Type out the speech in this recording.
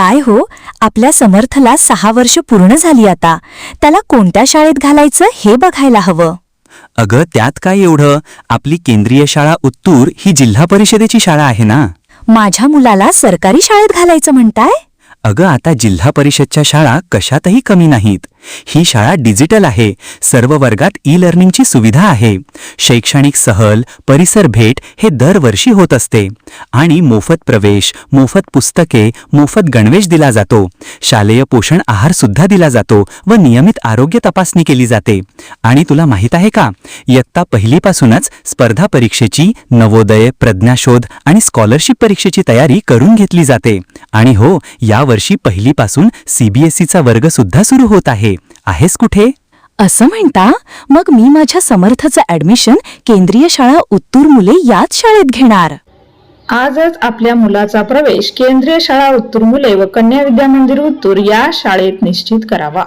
काय हो? आपल्या समर्थला सहा वर्ष पूर्ण झाली आता. त्याला कोणत्या शाळेत घालायचं हे बघायला हवं. अगं त्यात काय एवढं? आपली केंद्रीय शाळा उत्तूर ही जिल्हा परिषदेची शाळा आहे ना? माझ्या मुलाला सरकारी शाळेत घालायचं म्हणताय? अगं आता जिल्हा परिषदच्या शाळा कशातही कमी नाहीत. ही शाळा डिजिटल आहे. सर्व वर्गात ई लर्निंगची सुविधा आहे. शैक्षणिक सहल परिसर भेट हे दरवर्षी होत असते. आणि मोफत प्रवेश मोफत पुस्तके मोफत गणवेश दिला जातो. शालेय पोषण आहार सुद्धा दिला जातो व नियमित आरोग्य तपासणी केली जाते. आणि तुला माहीत आहे का? इयत्ता पहिलीपासूनच स्पर्धा परीक्षेची नवोदय प्रज्ञाशोध आणि स्कॉलरशिप परीक्षेची तयारी करून घेतली जाते. आणि हो यावर्षी पहिलीपासून सीबीएसईचा वर्ग सुद्धा सुरू होत आहे. आहेस कुठे? असं म्हणता मग मी माझ्या समर्थचं ऍडमिशन केंद्रीय शाळा उत्तूर मुले याच शाळेत घेणार. आजच आपल्या मुलाचा प्रवेश केंद्रीय शाळा उत्तूर मुले व कन्या विद्या मंदिर उत्तूर या शाळेत निश्चित करावा.